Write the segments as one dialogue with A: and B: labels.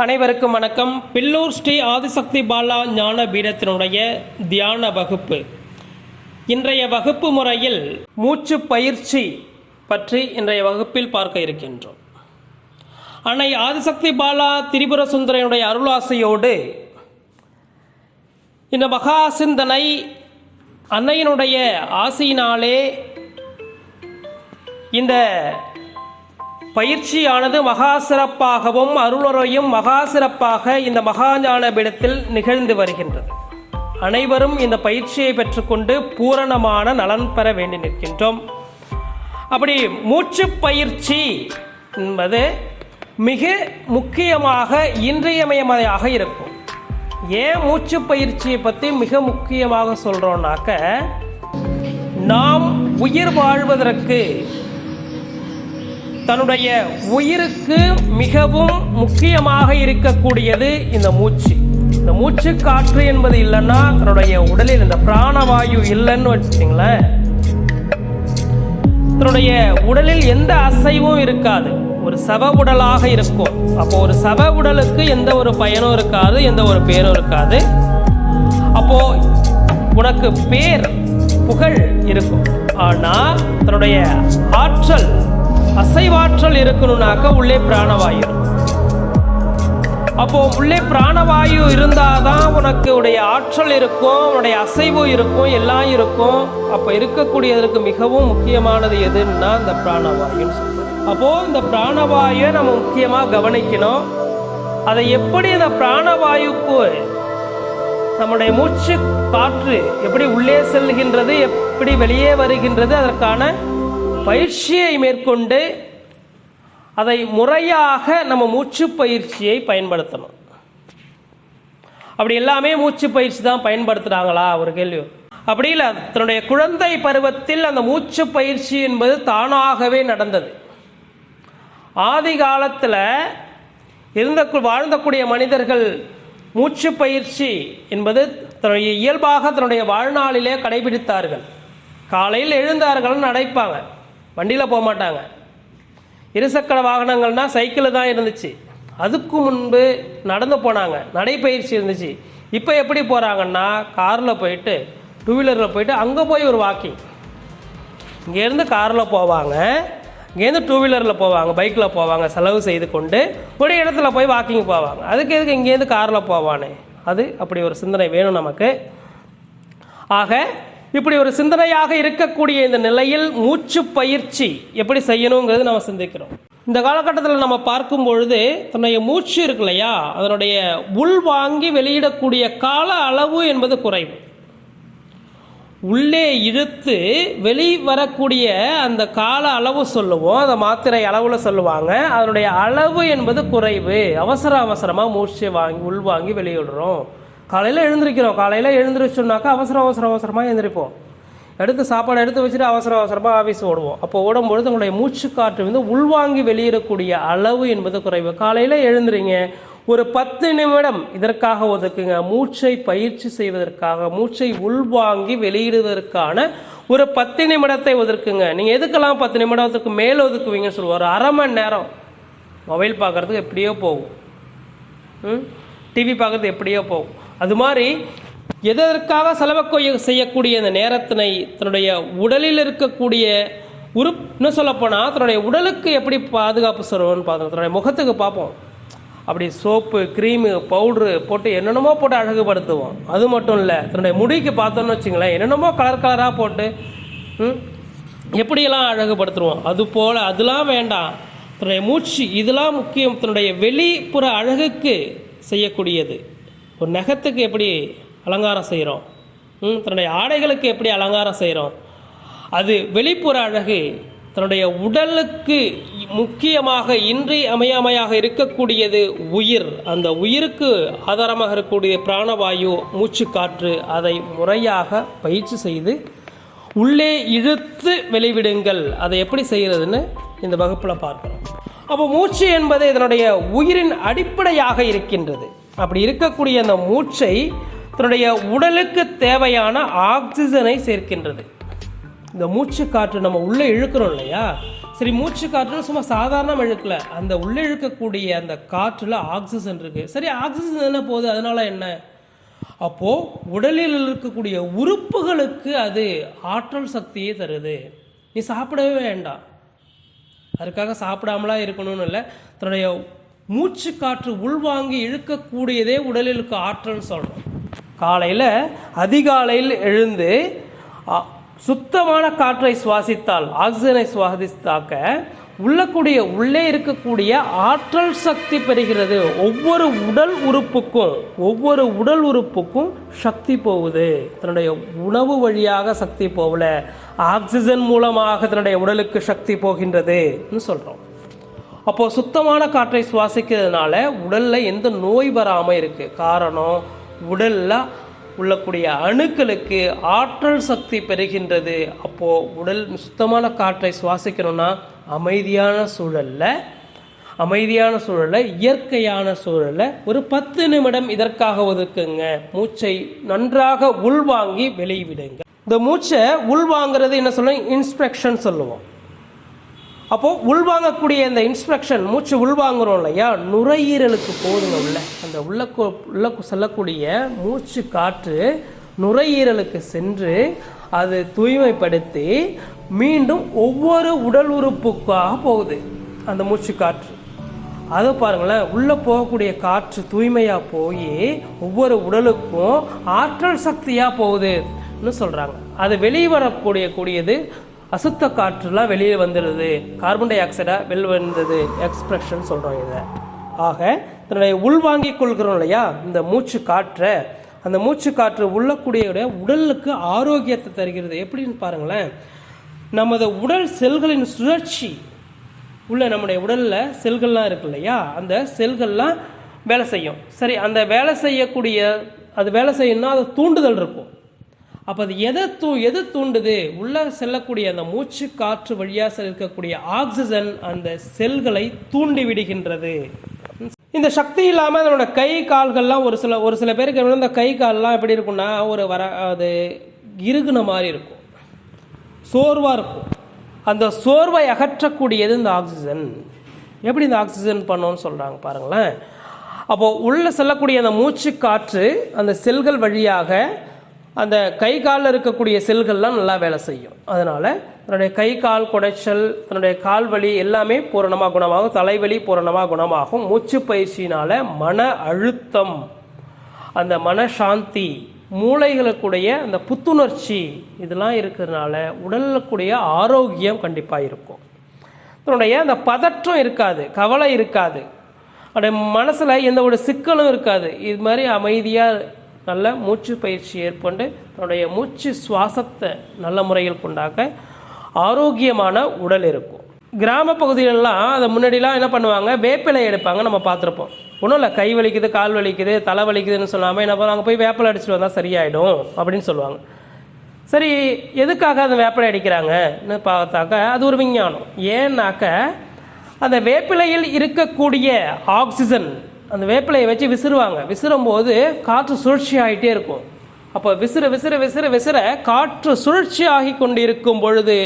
A: அனைவருக்கும் வணக்கம். பில்லூர் ஸ்ரீ ஆதிசக்தி பாலா ஞான பீடத்தினுடைய தியான வகுப்பு. இன்றைய வகுப்பு முறையில் மூச்சு பயிற்சி பற்றி இன்றைய வகுப்பில் பார்க்க இருக்கின்றோம். அன்னை ஆதிசக்தி பாலா திரிபுர சுந்தரனுடைய அருளாசையோடு இந்த மகா சிந்தனை அன்னையினுடைய ஆசையினாலே இந்த பயிற்சியானது மகா சிறப்பாகவும் அருளுரையும் மகா சிறப்பாக இந்த மகாஞான பீடத்தில் நிகழ்ந்து வருகின்றது. அனைவரும் இந்த பயிற்சியை பெற்றுக்கொண்டு பூரணமான நலன் பெற வேண்டி நிற்கின்றோம். அப்படி மூச்சு பயிற்சி என்பது மிக முக்கியமாக இன்றியமையமையாக இருக்கும். ஏன் மூச்சு பயிற்சியை பற்றி மிக முக்கியமாக சொல்கிறோன்னாக்க நாம் உயிர் வாழ்வதற்கு தன்னுடைய உயிருக்கு மிகவும் முக்கியமாக இருக்கக்கூடியது இந்த மூச்சு. இந்த மூச்சு காற்று என்பது இல்லைன்னா தன்னுடைய உடலில் இந்த பிராணவாயு இல்லைன்னு வச்சுங்களேன் தன்னுடைய உடலில் எந்த அசைவும் இருக்காது. ஒரு சவ உடலாக இருக்கும். அப்போ ஒரு சவ உடலுக்கு எந்த ஒரு பயனும் இருக்காது எந்த ஒரு பேரும் இருக்காது. அப்போ உனக்கு பேர் புகழ் இருக்கும். ஆனால் தன்னுடைய ஆற்றல் அசைவாற்றல் இருக்கணும்னாக்க உள்ளே பிராணவாயு. அப்போ உள்ளே பிராணவாயு இருந்தாதான் உனக்கு உடைய ஆற்றல் இருக்கும் உன்னுடைய அசைவு இருக்கும் எல்லாம் இருக்கும். அப்போ இருக்கக்கூடியதற்கு மிகவும் முக்கியமானது எதுன்னா இந்த பிராணவாயுன்னு சொல்லுவோம் அப்போது இந்த பிராணவாயுவை நம்ம முக்கியமாக கவனிக்கணும். அதை எப்படி இந்த பிராணவாயுக்கு நம்முடைய மூச்சு காற்று எப்படி உள்ளே செல்கின்றது எப்படி வெளியே வருகின்றது அதற்கான பயிற்சியை மேற்கொண்டு அதை முறையாக நம்ம மூச்சு பயிற்சியை பயன்படுத்தணும். அப்படி எல்லாமே மூச்சு பயிற்சி தான் பயன்படுத்துகிறாங்களா ஒரு கேள்வி. அப்படி இல்லை தன்னுடைய குழந்தை பருவத்தில் அந்த மூச்சு பயிற்சி என்பது தானாகவே நடந்தது. ஆதி காலத்தில் இருந்த வாழ்ந்தக்கூடிய மனிதர்கள் மூச்சு பயிற்சி என்பது தன்னுடைய இயல்பாக தன்னுடைய வாழ்நாளிலே கடைபிடித்தார்கள். காலையில் எழுந்தார்கள் நடைப்பாங்க. வண்டியில் போக மாட்டாங்க. இருசக்கர வாகனங்கள்னா சைக்கிள் தான் இருந்துச்சு. அதுக்கு முன்பு நடந்து போனாங்க. நடைப்பயிற்சி இருந்துச்சு. இப்போ எப்படி போகிறாங்கன்னா காரில் போயிட்டு டூ வீலரில் போயிட்டு அங்கே போய் ஒரு வாக்கிங் இங்கேருந்து காரில் போவாங்க. இங்கேருந்து டூ வீலரில் போவாங்க. பைக்கில் போவாங்க. செலவு செய்து கொண்டு ஒரு இடத்துல போய் வாக்கிங் போவாங்க. அதுக்கு எதுக்கு இங்கேருந்து காரில் போவானே? அது அப்படி ஒரு சிந்தனை வேணும் நமக்கு. ஆக இப்படி ஒரு சிந்தனையாக இருக்கக்கூடிய இந்த நிலையில் மூச்சு பயிற்சி எப்படி செய்யணுங்கிறது நம்ம சிந்திக்கிறோம். இந்த காலகட்டத்தில் நம்ம பார்க்கும் பொழுது தன்னுடைய மூச்சு இருக்கு இல்லையா? அதனுடைய உள்வாங்கி வெளியிடக்கூடிய கால அளவு என்பது குறைவு. உள்ளே இழுத்து வெளி வரக்கூடிய அந்த கால அளவு சொல்லுவோம். அந்த மாத்திரை அளவில் சொல்லுவாங்க. அதனுடைய அளவு என்பது குறைவு. அவசர அவசரமாக மூச்சு வாங்கி உள்வாங்கி வெளியிடுறோம். காலையில் எழுந்திருக்கிறோம். காலையில் எழுந்திரிச்சோம்னாக்கா அவசர அவசர அவசரமாக எழுந்திரிப்போம். எடுத்து சாப்பாடு எடுத்து வச்சுட்டு அவசர அவசரமாக ஆஃபீஸ் ஓடுவோம். அப்போ ஓடும்பொழுது உங்களுடைய மூச்சு காற்று வந்து உள்வாங்கி வெளியிடக்கூடிய அளவு என்பது குறைவு. காலையில் எழுந்துறீங்க ஒரு பத்து நிமிடம் இதற்காக ஒதுக்குங்க. மூச்சை பயிற்சி செய்வதற்காக மூச்சை உள்வாங்கி வெளியிடுவதற்கான ஒரு பத்து நிமிடத்தை ஒதுக்குங்க. நீங்கள் எதுக்கெல்லாம் பத்து நிமிடத்துக்கு மேல் ஒதுக்குவீங்கன்னு சொல்லுவார் அரை மணி நேரம். மொபைல் பார்க்குறதுக்கு எப்படியோ போகும். டிவி பார்க்குறது எப்படியோ போகும். அது மாதிரி எதற்காக செலவு செய்யக்கூடிய இந்த நேரத்தினை தன்னுடைய உடலில் இருக்கக்கூடிய உறுப் இன்னும் சொல்லப்போனால் தன்னுடைய உடலுக்கு எப்படி பாதுகாப்பு சொல்லுவோம்னு பார்த்தோம் தன்னுடைய முகத்துக்கு பார்ப்போம். அப்படி சோப்பு க்ரீமு பவுட்ரு போட்டு என்னென்னமோ போட்டு அழகுபடுத்துவோம். அது மட்டும் இல்லை தன்னுடைய முடிக்கு பார்த்தோன்னு வச்சுங்களேன் என்னென்னமோ கலர் கலராக போட்டு எப்படியெல்லாம் அழகுபடுத்துருவோம் அது போல் அதெல்லாம் வேண்டாம். தன்னுடைய மூச்சு இதெல்லாம் முக்கியம். தன்னுடைய வெளிப்புற அழகுக்கு செய்யக்கூடியது. ஒரு நகத்துக்கு எப்படி அலங்காரம் செய்கிறோம்? தன்னுடைய ஆடைகளுக்கு எப்படி அலங்காரம் செய்கிறோம்? அது வெளிப்புற அழகு தன்னுடைய உடலுக்கு முக்கியமாக இன்றி அமையாமையாக இருக்கக்கூடியது உயிர். அந்த உயிருக்கு ஆதாரமாக இருக்கக்கூடிய பிராணவாயு மூச்சு காற்று அதை முறையாக பயிற்சி செய்து உள்ளே இழுத்து வெளிவிடுங்கள். அதை எப்படி செய்கிறதுன்னு இந்த வகுப்பில் பார்க்குறோம். அப்போ மூச்சு என்பது இதனுடைய உயிரின் அடிப்படையாக இருக்கின்றது. அப்படி இருக்கக்கூடிய அந்த மூச்சை தன்னுடைய உடலுக்கு தேவையான ஆக்சிஜனை சேர்க்கின்றது. இந்த மூச்சு காற்று நம்ம உள்ளே இழுக்கிறோம் இல்லையா? சரி மூச்சு காற்று சும்மா சாதாரண இழுக்கல. அந்த உள்ளே இழுக்கக்கூடிய அந்த காற்றில் ஆக்சிஜன் இருக்குது சரி ஆக்சிஜன் என்ன போகுது? அதனால் என்ன? அப்போது உடலில் இருக்கக்கூடிய உறுப்புகளுக்கு அது ஆற்றல் சக்தியை தருது. நீ சாப்பிடவே வேண்டாம். அதுக்காக சாப்பிடாமலாம் இருக்கணும்னு இல்லை. தன்னுடைய மூச்சு காற்று உள்வாங்கி இழுக்கக்கூடியதே உடலிலுக்கு ஆற்றல்னு சொல்கிறோம் காலையில் அதிகாலையில் எழுந்து சுத்தமான காற்றை சுவாசித்தால் ஆக்சிஜனை சுவாசித்தாக்க உள்ளக்கூடிய உள்ளே இருக்கக்கூடிய ஆற்றல் சக்தி பெறுகிறது. ஒவ்வொரு உடல் உறுப்புக்கும் ஒவ்வொரு உடல் உறுப்புக்கும் சக்தி போகுது. தன்னுடைய உணவு வழியாக சக்தி போகல. ஆக்சிஜன் மூலமாக தன்னுடைய உடலுக்கு சக்தி போகின்றதுன்னு சொல்கிறோம் அப்போது சுத்தமான காற்றை சுவாசிக்கிறதுனால உடலில் எந்த நோய் வராமல் இருக்குது காரணம் உடலில் உள்ளக்கூடிய அணுக்களுக்கு ஆற்றல் சக்தி பெறுகின்றது. அப்போது உடல் சுத்தமான காற்றை சுவாசிக்கணும்னா அமைதியான சூழல்ல அமைதியான சூழலில் இயற்கையான சூழலில் ஒரு பத்து நிமிடம் இதற்காக ஒதுக்குங்க. மூச்சை நன்றாக உள்வாங்கி வெளியிடுங்க. இந்த மூச்சை உள்வாங்கிறது என்ன சொல்லுவோம் இன்ஸ்பெக்ஷன் சொல்லுவோம். அப்போது உள்வாங்கக்கூடிய இந்த இன்ஸ்ட்ரக்ஷன் மூச்சு உள்வாங்குறோம் இல்லையா? நுரையீரலுக்கு போதுங்க உள்ள. அந்த உள்ள உள்ள செல்லக்கூடிய மூச்சு காற்று நுரையீரலுக்கு சென்று அது தூய்மைப்படுத்தி மீண்டும் ஒவ்வொரு உடல் உறுப்புக்காக போகுது அந்த மூச்சு காற்று. அதை பாருங்களேன் உள்ளே போகக்கூடிய காற்று தூய்மையாக போய் ஒவ்வொரு உடலுக்கும் ஆற்றல் சக்தியாக போகுதுன்னு சொல்கிறாங்க அது வெளியே வரக்கூடிய கூடியது அசுத்த காற்றுலாம் வெளியே வந்துடுது கார்பன் டை ஆக்சைடாக வெளி வந்தது. எக்ஸ்பிரஷன் சொல்கிறோம் இதை. ஆக தன்னுடைய உள்வாங்கிக் கொள்கிறோம் இல்லையா? இந்த மூச்சு காற்றை. அந்த மூச்சு காற்று உள்ளக்கூடிய உடலுக்கு ஆரோக்கியத்தை தருகிறது. எப்படின்னு பாருங்களேன். நமது உடல் செல்களின் சுழற்சி. உள்ள நம்முடைய உடலில் செல்கள்லாம் இருக்கு இல்லையா? அந்த செல்கள்லாம் வேலை செய்யும். சரி அந்த வேலை செய்யக்கூடிய அது வேலை செய்யணும்னா அது தூண்டுதல் இருக்கும். அப்போ அது எதை தூ எது தூண்டுது? உள்ளே செல்லக்கூடிய அந்த மூச்சு காற்று வழியாக இருக்கக்கூடிய ஆக்சிஜன் அந்த செல்களை தூண்டி விடுகின்றது. இந்த சக்தி இல்லாமல் அதனோட கை கால்கள்லாம் ஒரு சில ஒரு சில பேருக்கு இந்த கை கால்லாம் எப்படி இருக்கும்னா ஒரு வர அது இறுகுன மாதிரி இருக்கும். சோர்வாக இருக்கும். அந்த சோர்வை அகற்றக்கூடியது இந்த ஆக்சிஜன். எப்படி இந்த ஆக்சிஜன் பண்ணோன்னு சொல்கிறாங்க பாருங்களேன். அப்போது உள்ளே செல்லக்கூடிய அந்த மூச்சு காற்று அந்த செல்கள் வழியாக அந்த கை காலில் இருக்கக்கூடிய செல்கள்லாம் நல்லா வேலை செய்யும். அதனால் தன்னுடைய கை கால் குடைச்சல் தன்னுடைய கால் வலி எல்லாமே பூரணமாக குணமாகும். தலைவலி பூரணமாக குணமாகும். மூச்சு பயிற்சியினால் மன அழுத்தம் அந்த மனசாந்தி மூளைகளுக்குடைய அந்த புத்துணர்ச்சி இதெல்லாம் இருக்கிறதுனால உடலுக்குடைய ஆரோக்கியம் கண்டிப்பாக இருக்கும். தன்னுடைய அந்த பதற்றம் இருக்காது கவலை இருக்காது. அப்படியே மனசில் எந்த ஒரு சிக்கலும் இருக்காது. இது மாதிரி அமைதியாக நல்ல மூச்சு பயிற்சி ஏற்பட்டு தன்னுடைய மூச்சு சுவாசத்தை நல்ல முறையில் கொண்டாக்க ஆரோக்கியமான உடல் இருக்கும். கிராம பகுதிகளெலாம் அதை முன்னாடிலாம் என்ன பண்ணுவாங்க? வேப்பிலை எடுப்பாங்க நம்ம பார்த்துருப்போம். ஒன்றும் இல்லை கை வலிக்குது கால் வலிக்குது தலை வலிக்குதுன்னு சொல்லாமல் என்ன பண்ணுவாங்க? போய் வேப்பிலை அடிச்சுட்டு வந்தால் சரியாயிடும் அப்படின்னு சொல்லுவாங்க. சரி எதுக்காக அந்த வேப்பிலை அடிக்கிறாங்கன்னு பார்த்தாக்க அது ஒரு விஞ்ஞானம். ஏன்னாக்க அந்த வேப்பிலையில் இருக்கக்கூடிய ஆக்சிஜன் அந்த வேப்பிலையை வச்சு விசிறுவாங்க. விசிறும்போது காற்று சுழற்சி ஆகிட்டே இருக்கும். அப்போ விசிற விசிற விசிற விசிற காற்று சுழற்சி ஆகி கொண்டு இருக்கும் பொழுது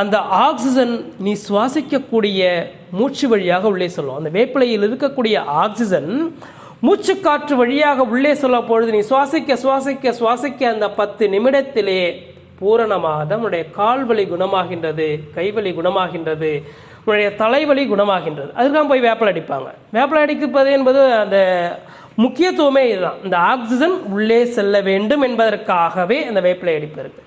A: அந்த ஆக்சிஜன் நீ சுவாசிக்கக்கூடிய மூச்சு வழியாக உள்ளே சொல்லும். அந்த வேப்பிலையில் இருக்கக்கூடிய ஆக்சிஜன் மூச்சு காற்று வழியாக உள்ளே சொல்ல பொழுது நீ சுவாசிக்க சுவாசிக்க சுவாசிக்க அந்த பத்து நிமிடத்திலே பூரணமாக நம்முடைய கால்வலி குணமாகின்றது கைவலி குணமாகின்றது உன்னுடைய தலைவலி குணமாகின்றது. அதுக்காக போய் வேப்பலை அடிப்பாங்க. வேப்பிலை அடிப்பது என்பது அந்த முக்கியத்துவமே இதுதான். இந்த ஆக்சிஜன் உள்ளே செல்ல வேண்டும் என்பதற்காகவே அந்த வேப்பிலை அடிப்பு இருக்குது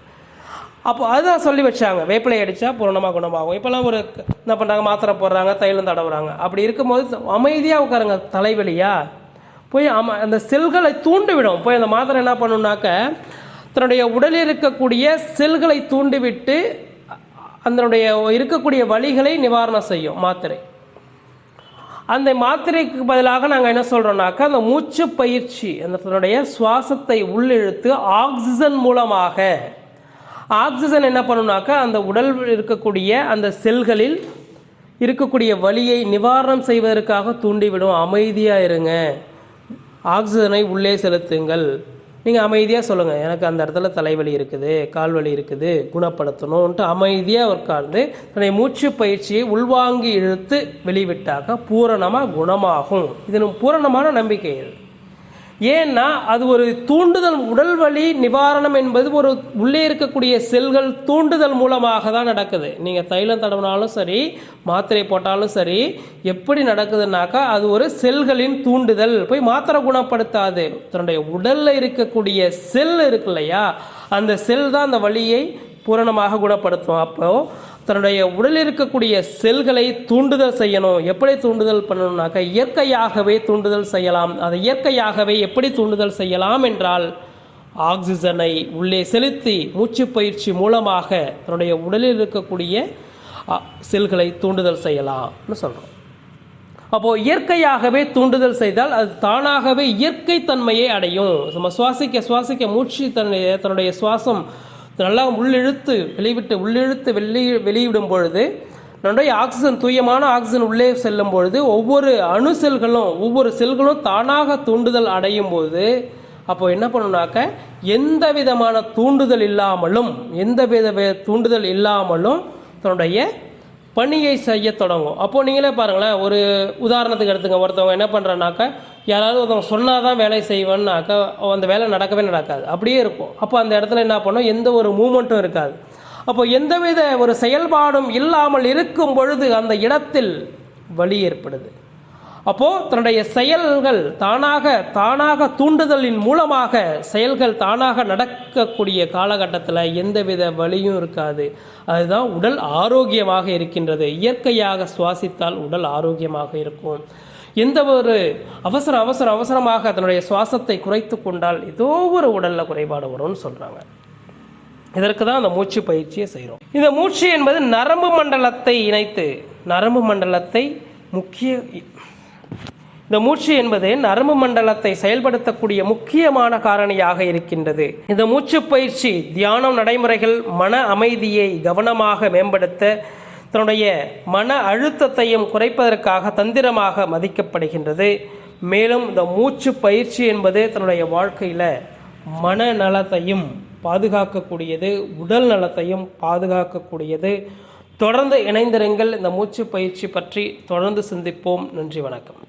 A: அப்போ அதுதான் சொல்லி வச்சாங்க. வேப்பிலை அடித்தா பூரணமாக குணமாகும். இப்போல்லாம் ஒரு என்ன பண்ணுறாங்க மாத்திரை போடுறாங்க தைலம் தடவுறாங்க. அப்படி இருக்கும்போது அமைதியாக உட்காருங்க. தலைவலியா? போய் அம அந்த செல்களை தூண்டிவிடும். போய் அந்த மாத்திரை என்ன பண்ணுனாக்க தன்னுடைய உடலில் இருக்கக்கூடிய செல்களை தூண்டிவிட்டு அதனுடைய இருக்கக்கூடிய வலிகளை நிவாரணம் செய்யும் மாத்திரை. அந்த மாத்திரைக்கு பதிலாக நாங்கள் என்ன சொல்கிறோம்னாக்கா அந்த மூச்சு பயிற்சி அந்த தன்னுடைய சுவாசத்தை உள்ளிழுத்து ஆக்சிஜன் மூலமாக ஆக்சிஜன் என்ன பண்ணுனாக்கா அந்த உடல் இருக்கக்கூடிய அந்த செல்களில் இருக்கக்கூடிய வலியை நிவாரணம் செய்வதற்காக தூண்டிவிடும். அமைதியாக இருங்க. ஆக்சிஜனை உள்ளே செலுத்துங்கள். நீங்கள் அமைதியாக சொல்லுங்கள் எனக்கு அந்த இடத்துல தலைவலி இருக்குது கால்வலி இருக்குது குணப்படுத்தணும்ன்ட்டு அமைதியாக உட்கார்ந்து தன்னை மூச்சு பயிற்சியை உள்வாங்கி இழுத்து வெளிவிட்டாக்க பூரணமாக குணமாகும். இது பூரணமான நம்பிக்கை இது. ஏன்னா அது ஒரு தூண்டுதல் உடல் வலி நிவாரணம் என்பது ஒரு உள்ளே இருக்கக்கூடிய செல்கள் தூண்டுதல் மூலமாக தான் நடக்குது. நீங்கள் தைலம் தடவினாலும் சரி மாத்திரை போட்டாலும் சரி எப்படி நடக்குதுன்னாக்கா அது ஒரு செல்களின் தூண்டுதல். போய் மாத்திரை குணப்படுத்தாது. தன்னுடைய உடலில் இருக்கக்கூடிய செல் இருக்கு இல்லையா? அந்த செல் தான் அந்த வலியை பூரணமாக குணப்படுத்தும். அப்போது தன்னுடைய உடலில் இருக்கக்கூடிய செல்களை தூண்டுதல் செய்யணும். எப்படி தூண்டுதல் பண்ணணும்னாக்க இயற்கையாகவே தூண்டுதல் செய்யலாம். அதை இயற்கையாகவே எப்படி தூண்டுதல் செய்யலாம் என்றால் ஆக்சிஜனை உள்ளே செலுத்தி மூச்சு பயிற்சி மூலமாக தன்னுடைய உடலில் இருக்கக்கூடிய செல்களை தூண்டுதல் செய்யலாம்னு சொல்கிறோம் அப்போது இயற்கையாகவே தூண்டுதல் செய்தால் அது தானாகவே இயற்கை தன்மையை அடையும். நம்ம சுவாசிக்க சுவாசிக்க மூச்சு தன்னுடைய தன்னுடைய சுவாசம் நல்லா உள்ளிழுத்து வெளிவிட்டு உள்ளிழுத்து வெளி வெளியிடும் பொழுது நம்முடைய ஆக்சிஜன் தூயமான ஆக்சிஜன் உள்ளே செல்லும் பொழுது ஒவ்வொரு அணு செல்களும் ஒவ்வொரு செல்களும் தானாக தூண்டுதல் அடையும் போது அப்போ என்ன பண்ணுனாக்க எந்த விதமான தூண்டுதல் இல்லாமலும் எந்த வித தூண்டுதல் இல்லாமலும் தன்னுடைய பணியை செய்ய தொடங்கும். அப்போது நீங்களே பாருங்களேன் ஒரு உதாரணத்துக்கு எடுத்துங்க. ஒருத்தவங்க என்ன பண்ணுறனாக்கா யாராவது ஒருத்தவங்க சொன்னால் தான் வேலை செய்வேன்னாக்கா அந்த வேலை நடக்கவே நடக்காது. அப்படியே இருக்கும் அப்போ அந்த இடத்துல என்ன பண்ணும்? எந்த ஒரு மூமெண்ட்டும் இருக்காது. அப்போ எந்தவித ஒரு செயல்பாடும் இல்லாமல் இருக்கும் பொழுது அந்த இடத்தில் வலி ஏற்படுது. அப்போது தன்னுடைய செயல்கள் தானாக தானாக தூண்டுதலின் மூலமாக செயல்கள் தானாக நடக்கக்கூடிய காலகட்டத்தில் எந்தவித வலியும் இருக்காது. அதுதான் உடல் ஆரோக்கியமாக இருக்கின்றது. இயற்கையாக சுவாசித்தால் உடல் ஆரோக்கியமாக இருக்கும். எந்த ஒரு அவசர அவசர அவசரமாக அதனுடைய சுவாசத்தை குறைத்து கொண்டால் ஏதோ ஒரு உடலில் குறைபாடு வரும்னு சொல்கிறாங்க இதற்கு தான் அந்த மூச்சு பயிற்சியை செய்கிறோம் இந்த மூச்சு என்பது நரம்பு மண்டலத்தை இணைத்து நரம்பு மண்டலத்தை முக்கிய இந்த மூச்சு என்பது நரம்பு மண்டலத்தை செயல்படுத்தக்கூடிய முக்கியமான காரணியாக இருக்கின்றது. இந்த மூச்சு பயிற்சி தியானம் நடைமுறைகள் மன அமைதியை கவனமாக மேம்படுத்த தன்னுடைய மன அழுத்தத்தையும் குறைப்பதற்காக தந்திரமாக மதிக்கப்படுகின்றது. மேலும் இந்த மூச்சு பயிற்சி என்பது தன்னுடைய வாழ்க்கையில் மன நலத்தையும் பாதுகாக்கக்கூடியது உடல் நலத்தையும் பாதுகாக்கக்கூடியது. தொடர்ந்து இணைந்திருங்கள். இந்த மூச்சு பயிற்சி பற்றி தொடர்ந்து சிந்திப்போம். நன்றி வணக்கம்.